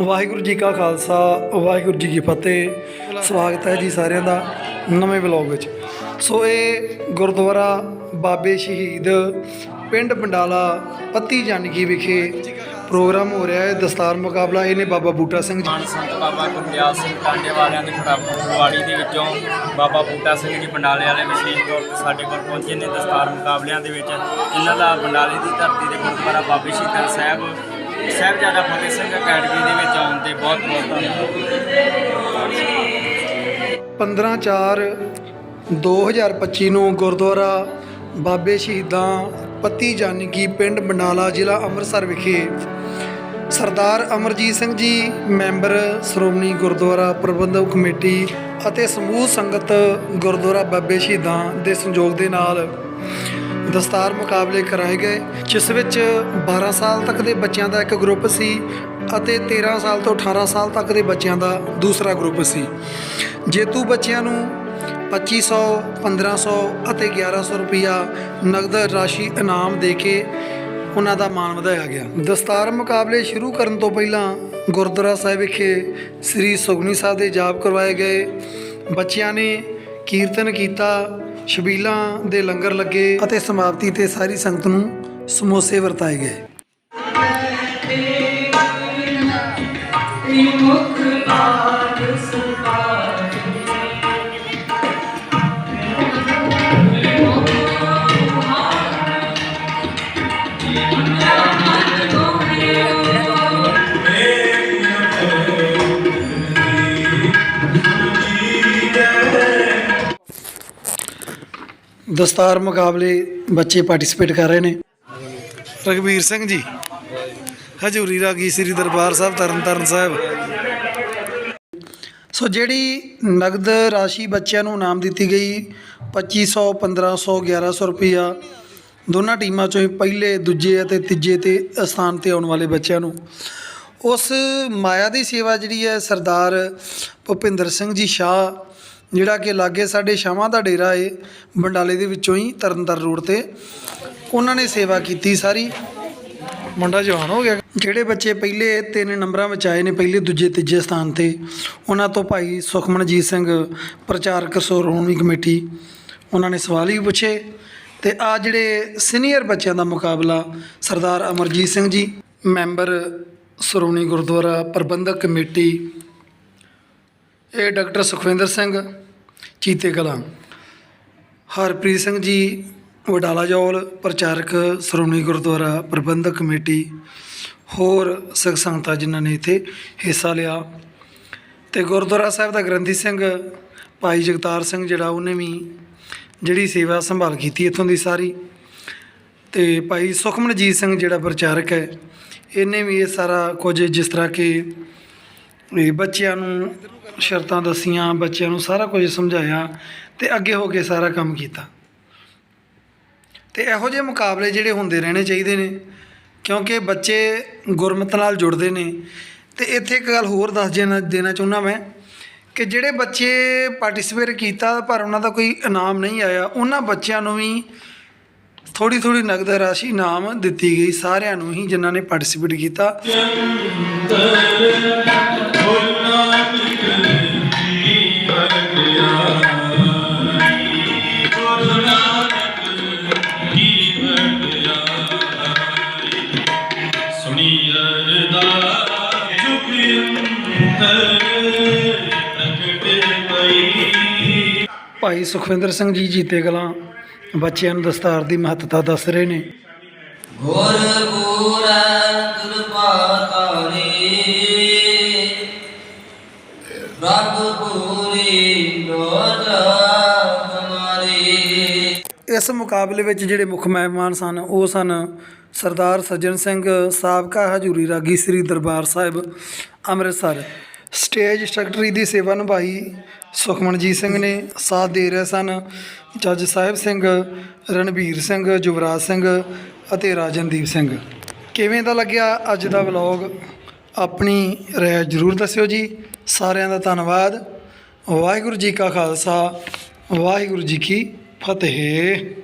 ਵਾਹਿਗੁਰੂ ਜੀ ਕਾ ਖਾਲਸਾ, ਵਾਹਿਗੁਰੂ ਜੀ ਕੀ ਫਤਿਹ। ਸਵਾਗਤ ਹੈ ਜੀ ਸਾਰਿਆਂ ਦਾ ਨਵੇਂ ਵਲੌਗ ਵਿੱਚ। ਸੋ ਇਹ ਗੁਰਦੁਆਰਾ ਬਾਬੇ ਸ਼ਹੀਦ ਪਿੰਡ ਬੰਡਾਲਾ ਪੱਤੀ ਜਾਨਕੀ ਵਿਖੇ ਪ੍ਰੋਗਰਾਮ ਹੋ ਰਿਹਾ ਹੈ। ਦਸਤਾਰ ਮੁਕਾਬਲਾ ਇਹਨੇ ਬਾਬਾ ਬੂਟਾ ਸਿੰਘ ਜੀ। ਸੰਤ ਬਾਬਾ ਗੁਰਦਿਆਲ ਸਿੰਘ ਟਾਂਡੇ ਵਾਲਿਆਂ ਦੀ ਫੜਾਵਾੜੀ ਦੇ ਵਿੱਚੋਂ ਬਾਬਾ ਬੂਟਾ ਸਿੰਘ ਜੀ ਬੰਡਾਲੇ ਵਾਲੇ ਵਿਸ਼ੇਸ਼ ਤੌਰ ਤੇ ਸਾਡੇ ਕੋਲ ਪਹੁੰਚੇ ਨੇ ਦਸਤਾਰ ਮੁਕਾਬਲਿਆਂ ਦੇ ਵਿੱਚ। ਇਹਨਾਂ ਦਾ ਬੰਡਾਲੇ ਦੀ ਧਰਤੀ ਦੇ ਗੁਰਦੁਆਰਾ ਬਾਬੇ ਸ਼ਹੀਦਾਂ ਸਾਹਿਬ ਸਾਹਿਬਜ਼ਾਦਾ ਫਤਿਹ ਸਿੰਘ ਅਕੈਡਮੀ ਦੇ ਵਿੱਚ ਆਉਣ ਤੇ ਬਹੁਤ ਬਹੁਤ ਧੰਨਵਾਦ। 15 4 2025 ਨੂੰ ਗੁਰਦੁਆਰਾ ਬਾਬੇ ਸ਼ਹੀਦਾਂ ਪੱਤੀ ਜਾਨਕੀ ਪਿੰਡ ਬੰਡਾਲਾ ਜ਼ਿਲ੍ਹਾ ਅੰਮ੍ਰਿਤਸਰ ਵਿਖੇ ਸਰਦਾਰ ਅਮਰਜੀਤ ਸਿੰਘ ਜੀ, ਮੈਂਬਰ ਸ਼੍ਰੋਮਣੀ ਗੁਰਦੁਆਰਾ ਪ੍ਰਬੰਧਕ ਕਮੇਟੀ ਅਤੇ ਸਮੂਹ ਸੰਗਤ ਗੁਰਦੁਆਰਾ ਬਾਬੇ ਸ਼ਹੀਦਾਂ ਦੇ ਸੰਯੋਗ ਦੇ ਨਾਲ ਦਸਤਾਰ ਮੁਕਾਬਲੇ ਕਰਾਏ ਗਏ, ਜਿਸ ਵਿੱਚ 12 ਸਾਲ ਤੱਕ ਦੇ ਬੱਚਿਆਂ ਦਾ ਇੱਕ ਗਰੁੱਪ ਸੀ ਅਤੇ 13 ਸਾਲ ਤੋਂ 18 ਸਾਲ ਤੱਕ ਦੇ ਬੱਚਿਆਂ ਦਾ ਦੂਸਰਾ ਗਰੁੱਪ ਸੀ। ਜੇਤੂ ਬੱਚਿਆਂ ਨੂੰ 2500 1500 ਅਤੇ 1100 ਰੁਪਇਆ ਨਗਦ ਰਾਸ਼ੀ ਇਨਾਮ ਦੇ ਕੇ ਉਹਨਾਂ ਦਾ ਮਾਣ ਵਧਾਇਆ ਗਿਆ। ਦਸਤਾਰ ਮੁਕਾਬਲੇ ਸ਼ੁਰੂ ਕਰਨ ਤੋਂ ਪਹਿਲਾਂ ਗੁਰਦੁਆਰਾ ਸਾਹਿਬ ਵਿਖੇ ਸ੍ਰੀ ਸੁਗਨੀ ਸਾਹਿਬ ਦੇ ਜਾਪ ਕਰਵਾਏ ਗਏ। ਬੱਚਿਆਂ ਨੇ ਕੀਰਤਨ ਕੀਤਾ ਸ਼ਬੀਲਾਂ ਦੇ ਲੰਗਰ ਲੱਗੇ ਅਤੇ ਸਮਾਪਤੀ ਤੇ ਸਾਰੀ ਸੰਗਤ ਨੂੰ ਸਮੋਸੇ ਵਰਤਾਏ ਗਏ। ਦਸਤਾਰ ਮੁਕਾਬਲੇ ਬੱਚੇ ਪਾਰਟਿਸਿਪੇਟ ਕਰ ਰਹੇ ਨੇ। ਰਗਵੀਰ ਸਿੰਘ ਜੀ ਹਜੂਰੀ ਰਾਗੀ ਸ੍ਰੀ ਦਰਬਾਰ ਸਾਹਿਬ ਤਰਨਤਾਰਨ ਸਾਹਿਬ? ਸੋ ਜਿਹੜੀ ਨਗਦ ਰਾਸ਼ੀ ਬੱਚਿਆਂ ਨੂੰ ਇਨਾਮ ਦਿੱਤੀ ਗਈ 2500 1500 1100 ਰੁਪਇਆ ਦੋਨਾਂ ਟੀਮਾਂ ਚੋਂ ਪਹਿਲੇ ਦੂਜੇ ਅਤੇ ਤੀਜੇ ਤੇ ਸਥਾਨ ਤੇ ਆਉਣ ਵਾਲੇ ਬੱਚਿਆਂ ਨੂੰ ਉਸ ਮਾਇਆ ਦੀ ਸੇਵਾ ਜਿਹੜੀ ਹੈ ਸਰਦਾਰ ਭੁਪਿੰਦਰ ਸਿੰਘ ਜੀ ਸ਼ਾਹ, ਜਿਹੜਾ ਕਿ ਲਾਗੇ ਸਾਡੇ ਸ਼ਾਮਾਂ ਦਾ ਡੇਰਾ ਏ, ਬੰਡਾਲੇ ਦੇ ਵਿੱਚੋਂ ਹੀ ਤਰਨਤਾਰਨ ਰੋਡ ਤੇ, ਉਹਨਾਂ ਨੇ ਸੇਵਾ ਕੀਤੀ ਸਾਰੀ। ਮੁੰਡਾ ਜਵਾਨ ਹੋ ਗਿਆ। ਜਿਹੜੇ ਬੱਚੇ ਪਹਿਲੇ ਤਿੰਨ ਨੰਬਰਾਂ ਵਿੱਚ ਆਏ ਨੇ, ਪਹਿਲੇ, ਦੂਜੇ, ਤੀਜੇ ਸਥਾਨ ਤੇ, ਉਹਨਾਂ ਤੋਂ ਭਾਈ ਸੁਖਮਨਜੀਤ ਸਿੰਘ ਪ੍ਰਚਾਰਕ ਸ਼੍ਰੋਮਣੀ ਕਮੇਟੀ, ਉਹਨਾਂ ਨੇ ਸਵਾਲ ਹੀ ਪੁੱਛੇ ਤੇ ਆ ਜਿਹੜੇ ਸੀਨੀਅਰ ਬੱਚਿਆਂ ਦਾ ਮੁਕਾਬਲਾ ਸਰਦਾਰ ਅਮਰਜੀਤ ਸਿੰਘ ਜੀ, ਮੈਂਬਰ ਸ਼੍ਰੋਮਣੀ ਗੁਰਦੁਆਰਾ ਪ੍ਰਬੰਧਕ ਕਮੇਟੀ, ਇਹ ਡਾਕਟਰ ਸੁਖਵਿੰਦਰ ਸਿੰਘ ਚੀਤੇ ਕਲਾਂ, ਹਰਪ੍ਰੀਤ ਸਿੰਘ ਜੀ ਵਡਾਲਾ ਜੌਲ, ਪ੍ਰਚਾਰਕ ਸ਼੍ਰੋਮਣੀ ਗੁਰਦੁਆਰਾ ਪ੍ਰਬੰਧਕ ਕਮੇਟੀ, ਹੋਰ ਸਿੱਖ ਸੰਗਤਾਂ ਜਿਨ੍ਹਾਂ ਨੇ ਇੱਥੇ ਹਿੱਸਾ ਲਿਆ। ਤੇ ਗੁਰਦੁਆਰਾ ਸਾਹਿਬ ਦਾ ਗ੍ਰੰਥੀ ਸਿੰਘ ਭਾਈ ਜਗਤਾਰ ਸਿੰਘ ਜਿਹੜਾ ਉਹਨੇ ਵੀ ਜਿਹੜੀ ਸੇਵਾ ਸੰਭਾਲ ਕੀਤੀ ਇੱਥੋਂ ਦੀ ਸਾਰੀ। ਤੇ ਭਾਈ ਸੁਖਮਨਜੀਤ ਸਿੰਘ ਜਿਹੜਾ ਪ੍ਰਚਾਰਕ ਹੈ ਇਹਨੇ ਵੀ ਇਹ ਸਾਰਾ ਕੁਝ ਜਿਸ ਤਰ੍ਹਾਂ ਕਿ ਇਹ ਬੱਚਿਆਂ ਨੂੰ ਸ਼ਰਤਾਂ ਦੱਸੀਆਂ, ਬੱਚਿਆਂ ਨੂੰ ਸਾਰਾ ਕੁਝ ਸਮਝਾਇਆ ਤੇ ਅੱਗੇ ਹੋ ਕੇ ਸਾਰਾ ਕੰਮ ਕੀਤਾ। ਤੇ ਇਹੋ ਜਿਹੇ ਮੁਕਾਬਲੇ ਜਿਹੜੇ ਹੁੰਦੇ ਰਹਿਣੇ ਚਾਹੀਦੇ ਨੇ, ਕਿਉਂਕਿ ਬੱਚੇ ਗੁਰਮਤ ਨਾਲ ਜੁੜਦੇ ਨੇ। ਤੇ ਇੱਥੇ ਇੱਕ ਗੱਲ ਹੋਰ ਦੱਸ ਦੇਣਾ ਦੇਣਾ ਚਾਹੁੰਦਾ ਮੈਂ ਕਿ ਜਿਹੜੇ ਬੱਚੇ ਪਾਰਟਿਸਿਪੇਟ ਕੀਤਾ ਪਰ ਉਹਨਾਂ ਦਾ ਕੋਈ ਇਨਾਮ ਨਹੀਂ ਆਇਆ, ਉਹਨਾਂ ਬੱਚਿਆਂ ਨੂੰ ਵੀ ਥੋੜੀ ਥੋੜੀ ਨਗਦ ਰਾਸ਼ੀ ਇਨਾਮ ਦਿੱਤੀ ਗਈ। ਸਾਰਿਆਂ ਨੂੰ ਹੀ ਜਿਨ੍ਹਾਂ ਨੇ ਪਾਰਟਿਸਿਪੇਟ ਕੀਤਾ। ਭਾਈ ਸੁਖਵਿੰਦਰ ਸਿੰਘ ਜੀ ਜੀਤੇ ਕਲਾਂ। ਬੱਚਿਆਂ ਨੂੰ ਦਸਤਾਰ ਦੀ ਮਹੱਤਤਾ ਦੱਸ ਰਹੇ ਨੇ। ਗੁਰ ਪੂਰੈ ਕਿਰਪਾ ਤਾਰੇ ਰੱਬ ਪੂਰੀ ਲੋਚ ਹਮਾਰੀ ਇਸ ਮੁਕਾਬਲੇ ਵਿੱਚ ਜਿਹੜੇ ਮੁੱਖ ਮਹਿਮਾਨ ਸਨ ਉਹ ਸਨ ਸਰਦਾਰ ਸੱਜਣ ਸਿੰਘ ਸਾਬਕਾ ਹਜੂਰੀ ਰਾਗੀ ਸ੍ਰੀ ਦਰਬਾਰ ਸਾਹਿਬ ਅੰਮ੍ਰਿਤਸਰ। ਸਟੇਜ ਸੈਕਟਰੀ ਦੀ ਸੇਵਾ ਨਿਭਾਈ। ਸੁਖਮਨਜੀਤ ਸਿੰਘ ਨੇ ਸਾਥ ਦੇ ਰਹੇ ਸਨ। ਜੱਜ ਸਾਹਿਬ ਸਿੰਘ ਰਣਵੀਰ ਸਿੰਘ ਯੁਵਰਾਜ ਸਿੰਘ ਅਤੇ ਰਾਜਨਦੀਪ ਸਿੰਘ। ਕਿਵੇਂ ਦਾ ਲੱਗਿਆ ਅੱਜ ਦਾ ਵਲੌਗ? ਆਪਣੀ ਰਾਏ ਜ਼ਰੂਰ ਦੱਸਿਓ ਜੀ। ਸਾਰਿਆਂ ਦਾ ਧੰਨਵਾਦ। ਵਾਹਿਗੁਰੂ ਜੀ ਕਾ ਖਾਲਸਾ, ਵਾਹਿਗੁਰੂ ਜੀ ਕੀ ਫਤਿਹ।